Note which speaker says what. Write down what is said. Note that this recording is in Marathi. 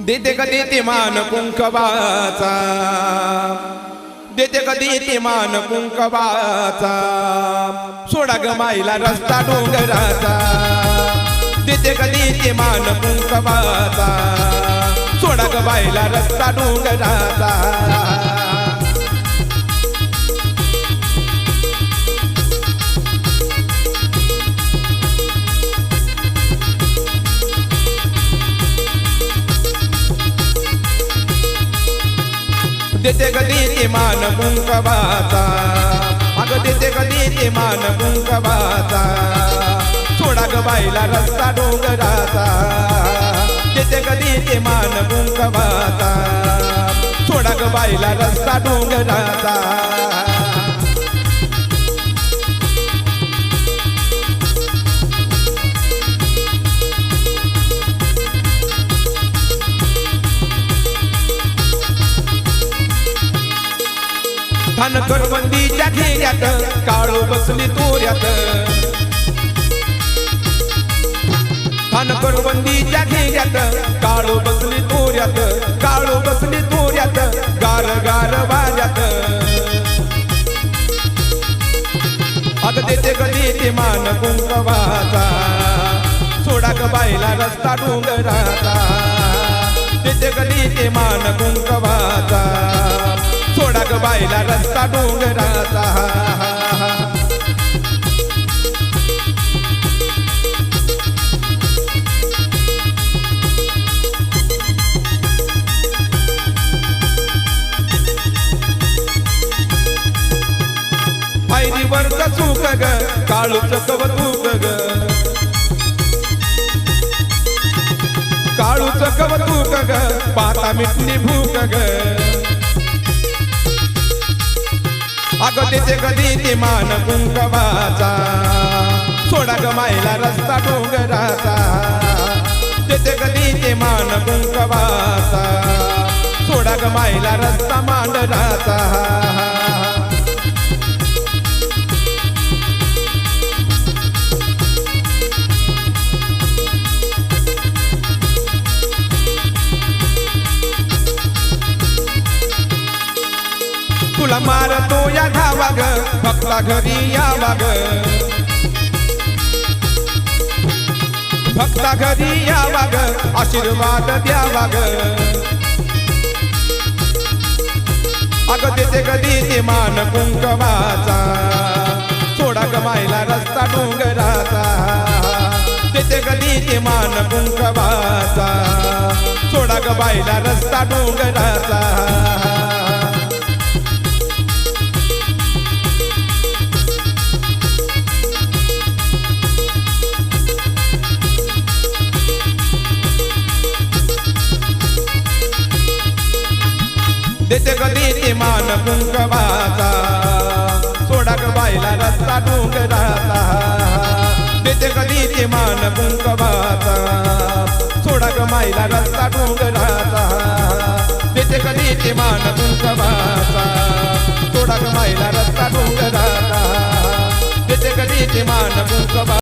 Speaker 1: देते कधी ते मान कुंकवाचा. देते कधी ते मान कुंकवाचा. सोडा ग माईला रस्ता डोंगराचा. देते कधी ते मान कुंकवाचा. सोडा ग बाईला रस्ता डोंगराचा. देते कधी ते मान कुंकवाचा अग देते कधी ते मान कुंकवाचा सोडा ग बाईला रस्ता डोंगराचा. देते कधी ते मान कुंकवाचा सोडा ग बाईला रस्ता डोंगराचा. थान करबंदीच्या घेऱ्यात काळू बसली तोऱ्यात. थान करबंदीच्या घेऱ्यात काळू बसली तोऱ्यात काळू बसली तोऱ्यात गार गार वाऱ्यात. अग देते कधी ते मान कुंकवाचा सोडा ग बाईला रस्ता डोंगराचा देते कधी ते मान कुंकवाचा बायला रस्ता डोंगराचा. पायरीवरचा चूक ग काळूच कवतूक ग. काळूच कवतूक ग पाता मिटली भूक ग. अगं तिथे कधी ती मान कुंकवाचा सोडा ग मायला रस्ता डोंगराचा. तिथे कधी ते मान कुंकवाचा सोडा ग मायला रस्ता मांडराचा. तुला मारतो आपला घरी यावा ग फक्ता घरी यावा ग आशीर्वाद द्यावा ग अग देते कधी ते मान कुंकवाचा सोडा गमायला रस्ता डोंगराचा। तिथे कधी ते मान कुंकवाचा सोडा गबायला रस्ता डोंगराचा। देते कधी ते मान कुंकवाचा सोडा ग बायला रस्ता डोंगराचा. देते कधी ते मान कुंकवाचा सोडा ग मायला रस्ता डोंगराचा. देते कधी ते मान कुंकवाचा सोडा ग मायला रस्ता डोंगराचा. देते कधी ते मान कुंकवा